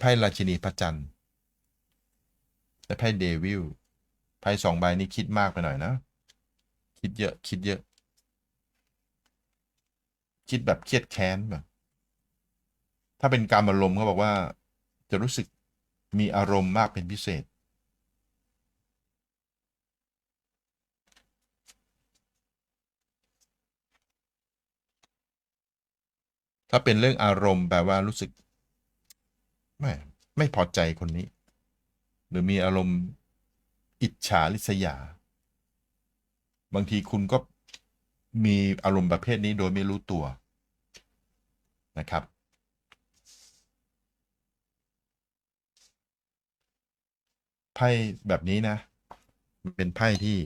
ไพ่ราชินีพระจันทร์และไพ่เดวิลไพ่สองใบนี้คิดมากไปหน่อยนะ คิดเยอะคิดเยอะ คิดแบบเครียดแค้นแบบ ถ้าเป็นการอารมณ์เขาบอกว่า จะรู้สึกมีอารมณ์มากเป็นพิเศษ ถ้าเป็นเรื่องอารมณ์แปลว่ารู้สึก ไม่ไม่พอใจคนนี้ หรือมีอารมณ์อิจฉาริษยา บางทีคุณก็มีอารมณ์ประเภทนี้โดยไม่รู้ตัวนะครับ ไพ่แบบนี้นะ เป็นไพ่ที่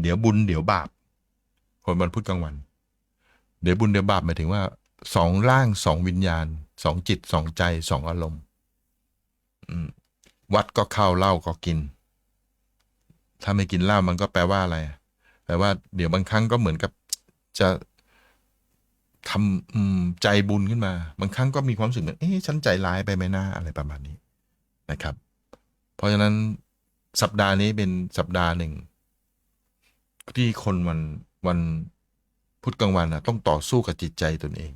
เดี๋ยวบุญเดี๋ยวบาปคนวันพุธกลางวัน เดี๋ยวบุญเดี๋ยวบาปหมายถึงว่าสองร่างสองวิญญาณ สองจิตสองใจสองอารมณ์วัดก็เข้าเหล้าก็กิน ถ้าไม่กินเหล้ามันก็แปลว่าอะไรแปลว่าเดี๋ยวบางครั้งก็เหมือนกับจะทำใจบุญขึ้นมา บางครั้งก็มีความรู้สึกเหมือนเอ๊ะฉันใจร้ายไปไหมนะอะไรประมาณนี้นะครับ เพราะฉะนั้นสัปดาห์นี้เป็นสัปดาห์หนึ่ง ที่คนวันวันพุธกลางวันนะต้องต่อสู้กับจิตใจตนเอง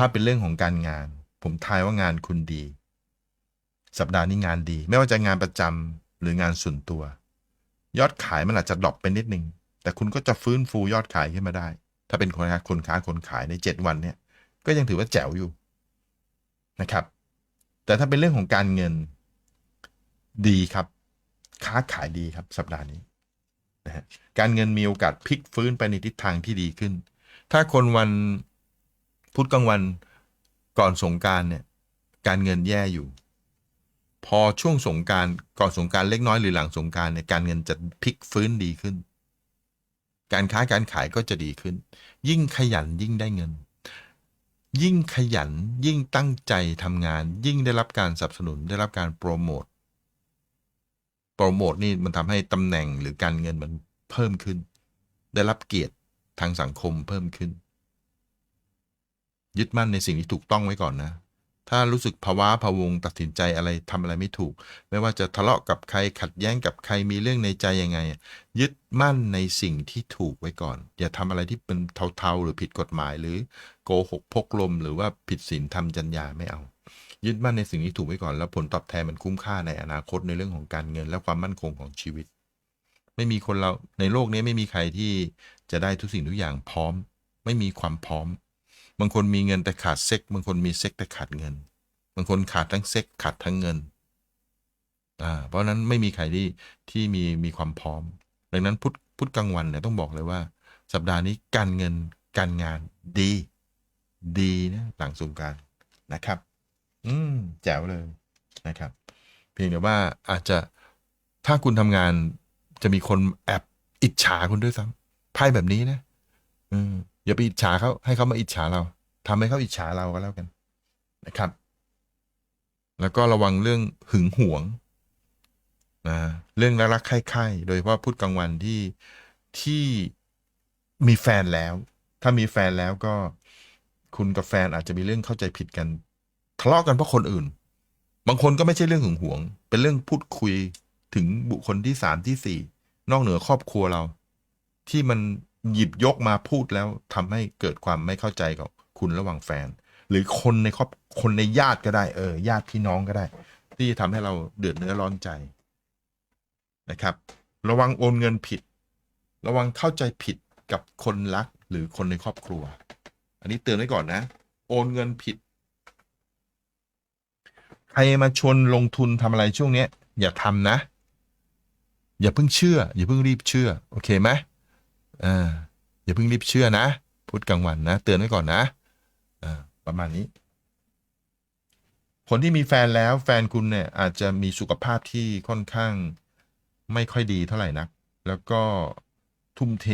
ถ้าเป็นเรื่องของการงาน ผมทายว่างานคุณดี สัปดาห์นี้งานดี ไม่ว่าจะงานประจำหรืองานส่วนตัว ยอดขายมันอาจจะดรอปไปนิดนึง แต่คุณก็จะฟื้นฟูยอดขายขึ้นมาได้ ถ้าเป็นคนค้าคนค้าคนขายใน 7 วันเนี่ย ก็ยังถือว่าแจ๋วอยู่นะครับ แต่ถ้าเป็นเรื่องของการเงินดีครับ ค้าขายดีครับสัปดาห์นี้นะฮะการเงินมีโอกาสพลิกฟื้นไปในทิศทางที่ดีขึ้น ถ้าคนวัน พุธกลางวันก่อนสงการเนี่ยการเงินแย่อยู่ พอช่วงสงการก่อนสงการเล็กน้อยหรือหลังสงการเนี่ยการเงินจะพลิกฟื้นดีขึ้น การค้าการขายก็จะดีขึ้น ยิ่งขยันยิ่งได้เงิน ยิ่งขยันยิ่งตั้งใจทำงาน ยิ่งได้รับการสนับสนุนได้รับการโปรโมทโปรโมทนี่มันทำให้ตำแหน่งหรือการเงินมันเพิ่มขึ้น ได้รับเกียรติทางสังคมเพิ่มขึ้น ยึดมั่นในสิ่งที่ถูกต้องไว้ก่อนนะ ถ้ารู้สึกภาวะพะวงตัดสินใจอะไรทำอะไรไม่ถูก ไม่ว่าจะทะเลาะกับใครขัดแย้งกับใครมีเรื่องในใจยังไง ยึดมั่นในสิ่งที่ถูกไว้ก่อน อย่าทำอะไรที่เป็นเทาๆหรือผิดกฎหมาย หรือโกหกพกลม หรือว่าผิดศีลธรรมจัญญาไม่เอายึดมั่นในสิ่งที่ถูกไว้ก่อน แล้วผลตอบแทนมันคุ้มค่าในอนาคตในเรื่องของการเงิน และความมั่นคงของชีวิต ไม่มีคนเราในโลกนี้ไม่มีใครที่จะได้ทุกสิ่งทุกอย่างพร้อม ไม่มีความพร้อม บางคนมีเงินแต่ขาดเซ็ก บางคนมีเซ็กแต่ขาดเงิน บางคนขาดทั้งเซ็กขาดทั้งเงินอ่าเพราะนั้นไม่มีใครที่ที่มีมีความพร้อม ดังนั้นพุธพุธกลางวันเนี่ยต้องบอกเลยว่า สัปดาห์นี้การเงินการงานดี ดีนะหลังสงการนะครับ อืมแจ๋วเลยนะครับ เพียงแต่ว่าอาจจะถ้าคุณทำงานจะมีคนแอบอิจฉาคุณด้วยซ้ำไพ่แบบนี้นะ อืม อย่าไปอิจฉาเขาให้เขามาอิจฉาเราทำให้เขาอิจฉาเราก็แล้วกันนะครับ แล้วก็ระวังเรื่องหึงหวงนะเรื่องรักใคร่ๆโดยเฉพาะพูดกลางวันที่ที่มีแฟนแล้ว ถ้ามีแฟนแล้วก็คุณกับแฟนอาจจะมีเรื่องเข้าใจผิดกันทะเลาะกันเพราะคนอื่น บางคนก็ไม่ใช่เรื่องหึงหวง เป็นเรื่องพูดคุยถึงบุคคลที่สามที่สี่นอกเหนือครอบครัวเรา ที่มัน หยิบยกมาพูดแล้วทำให้เกิดความไม่เข้าใจกับคุณระหว่างแฟน หรือคนในครอบคนในญาติก็ได้เออญาติพี่น้องก็ได้ ที่จะทำให้เราเดือดเนื้อร้อนใจนะครับ ระวังโอนเงินผิด ระวังเข้าใจผิดกับคนรักหรือคนในครอบครัว อันนี้เตือนไว้ก่อนนะ โอนเงินผิด ใครมาชวนลงทุนทำอะไรช่วงนี้อย่าทำนะ อย่าเพิ่งเชื่อ อย่าเพิ่งรีบเชื่อ โอเคไหมอ่า อย่าเพิ่งรีบเชื่อนะ พูดกลางวันนะ เตือนไว้ก่อนนะอประมาณนี้ คนที่มีแฟนแล้วแฟนคุณเนี่ยอาจจะมีสุขภาพที่ค่อนข้างไม่ค่อยดีเท่าไหร่นัก แล้วก็ทุ่มเท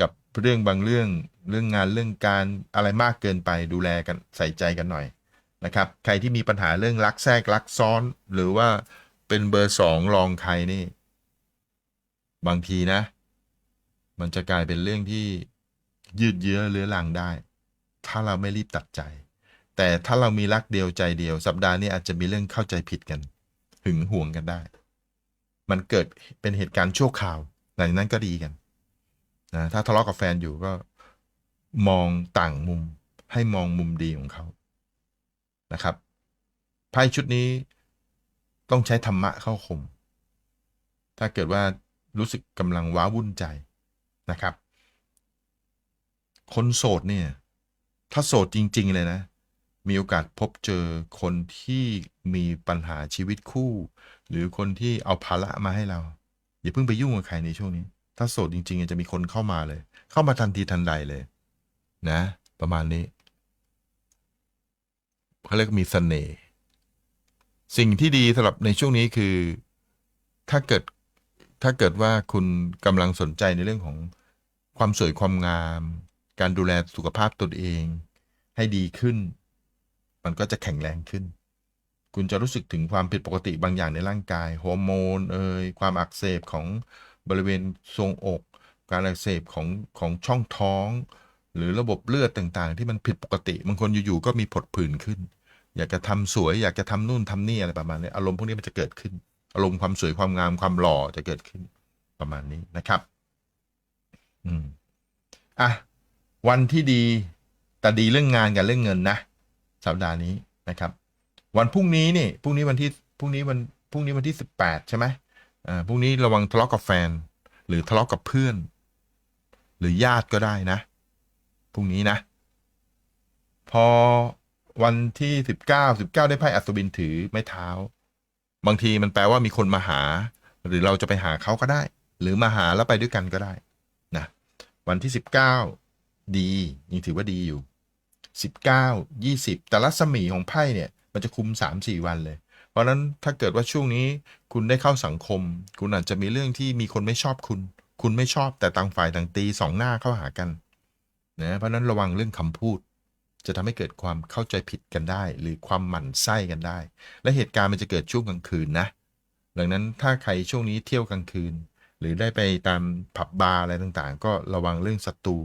กับเรื่องบางเรื่องเรื่องงานเรื่องการอะไรมากเกินไปดูแลกันใส่ใจกันหน่อยนะครับ ใครที่มีปัญหาเรื่องรักแทรกรักซ้อน หรือว่าเป็นเบอร์สองรองใครนี่ บางทีนะ มันจะกลายเป็นเรื่องที่ยืดเยื้อเรื้อรังได้ ถ้าเราไม่รีบตัดใจ แต่ถ้าเรามีรักเดียวใจเดียว สัปดาห์นี้อาจจะมีเรื่องเข้าใจผิดกัน หึงหวงกันได้ มันเกิดเป็นเหตุการณ์ชั่วคราวหลังนั้นก็ดีกันนะถ้าทะเลาะกับแฟนอยู่ก็มองต่างมุมให้มองมุมดีของเขานะครับไพ่ชุดนี้ต้องใช้ธรรมะเข้าคม ถ้าเกิดว่ารู้สึกกำลังว้าวุ่นใจ นะครับ คนโสดเนี่ย ถ้าโสดจริง ๆ เลยนะ มีโอกาสพบเจอคนที่มีปัญหาชีวิตคู่ หรือคนที่เอาภาระมาให้เรา อย่าเพิ่งไปยุ่งกับใครในช่วงนี้ ถ้าโสดจริงๆจะมีคนเข้ามาเลย เข้ามาทันทีทันใดเลย นะ ประมาณนี้เขาเรียกมีเสน่ห์สิ่งที่ดีสำหรับในช่วงนี้คือถ้าเกิดถ้าเกิดว่าคุณกำลังสนใจในเรื่องของ ความสวยความงาม การดูแลสุขภาพตนเอง ให้ดีขึ้น มันก็จะแข็งแรงขึ้น คุณจะรู้สึกถึงความผิดปกติบางอย่างในร่างกายฮอร์โมนเอ่ยความอักเสบของบริเวณทรวงอก การอักเสบของของช่องท้อง หรือระบบเลือดต่างๆ ที่มันผิดปกติบางคนอยู่ๆก็มีผดผื่นขึ้น อยากจะทำสวย อยากจะทำนู่นทำนี่อะไรประมาณนี้อารมณ์พวกนี้มันจะเกิดขึ้น อารมณ์ความสวยความงามความหล่อจะเกิดขึ้นประมาณนี้นะครับ อืมอะวันที่ดีแต่ดีเรื่องงานกับเรื่องเงินนะสัปดาห์นี้นะครับ วันพรุ่งนี้นี่พรุ่งนี้วันที่พรุ่งนี้วันพรุ่งนี้วันที่สิบแปดใช่ไหมอ่าพรุ่งนี้ระวังทะเลาะกับแฟน หรือทะเลาะกับเพื่อน หรือญาติก็ได้นะพรุ่งนี้นะ พอวันที่สิบเก้าสิบเก้าได้ไพ่อัศวินถือไม้เท้า บางทีมันแปลว่ามีคนมาหา หรือเราจะไปหาเขาก็ได้ หรือมาหาแล้วไปด้วยกันก็ได้ วันที่สิบเก้าดียังถือว่าดีอยู่สิบเก้ายี่สิบแต่รัศมีของไพ่เนี่ย มันจะคุมสามสี่วันเลย เพราะนั้นถ้าเกิดว่าช่วงนี้คุณได้เข้าสังคม คุณอาจจะมีเรื่องที่มีคนไม่ชอบคุณ คุณไม่ชอบแต่ต่างฝ่ายต่างตีสองหน้าเข้าหากันนะเพราะฉะนั้นระวังเรื่องคำพูด จะทำให้เกิดความเข้าใจผิดกันได้ หรือความหมั่นไส้กันได้ และเหตุการณ์มันจะเกิดช่วงกลางคืนนะดังนั้นถ้าใครช่วงนี้เที่ยวกลางคืน หรือได้ไปตามผับบาร์อะไรต่างๆ ก็ระวังเรื่องศัตรู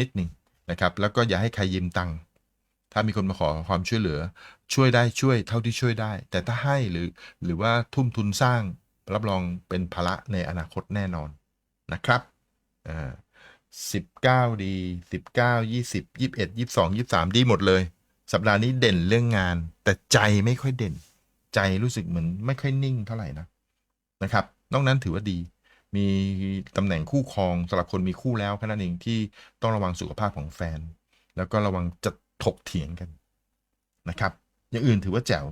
นิดหนึ่งนะครับ แล้วก็อย่าให้ใครยืมตังค์ถ้ามีคนมาขอความช่วยเหลือ ช่วยได้ช่วยเท่าที่ช่วยได้ แต่ถ้าให้หรือหรือว่าทุ่มทุนสร้างรับรองเป็นภาระในอนาคตแน่นอนนะครับอ่าสิบเก้าดีสิบเก้ายี่สิบยี่สิบเอ็ดยี่สิบสองยี่สิบสามดีหมดเลย สัปดาห์นี้เด่นเรื่องงาน แต่ใจไม่ค่อยเด่น ใจรู้สึกเหมือนไม่ค่อยนิ่งเท่าไหร่นะนะครับ นอกนั้นถือว่าดี มีตำแหน่งคู่ครองสำหรับคนมีคู่แล้วแค่นั้นเองที่ต้องระวังสุขภาพของแฟน แล้วก็ระวังจะถกเถียงกันนะครับ อย่างอื่นถือว่าแจ๋ว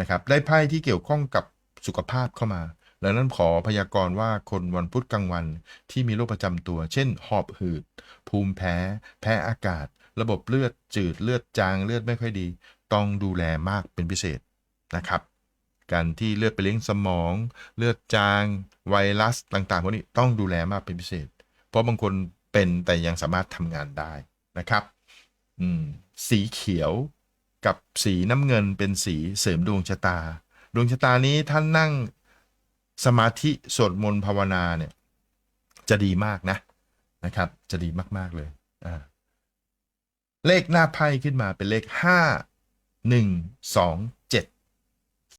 นะครับ ได้ไพ่ที่เกี่ยวข้องกับสุขภาพเข้ามา แล้วนั้นขอพยากรณ์ว่าคนวันพุธกลางวันที่มีโรคประจำตัว เช่น หอบหืด ภูมิแพ้ แพ้อากาศ ระบบเลือดจืดเลือดจางเลือดไม่ค่อยดี ต้องดูแลมากเป็นพิเศษนะครับ การที่เลือดไปเลี้ยงสมอง เลือดจาง ไวรัสต่างๆพวกนี้ต้องดูแลมากเป็นพิเศษ เพราะบางคนเป็นแต่ยังสามารถทำงานได้นะครับอืมสีเขียวกับสีน้ำเงินเป็นสีเสริมดวงชะตา ดวงชะตานี้ท่านนั่งสมาธิสวดมนต์ภาวนาเนี่ยจะดีมากนะนะครับ จะดีมาก ๆ เลยอ่าเลขหน้าไพ่ขึ้นมาเป็นเลขห้าหนึ่งสอง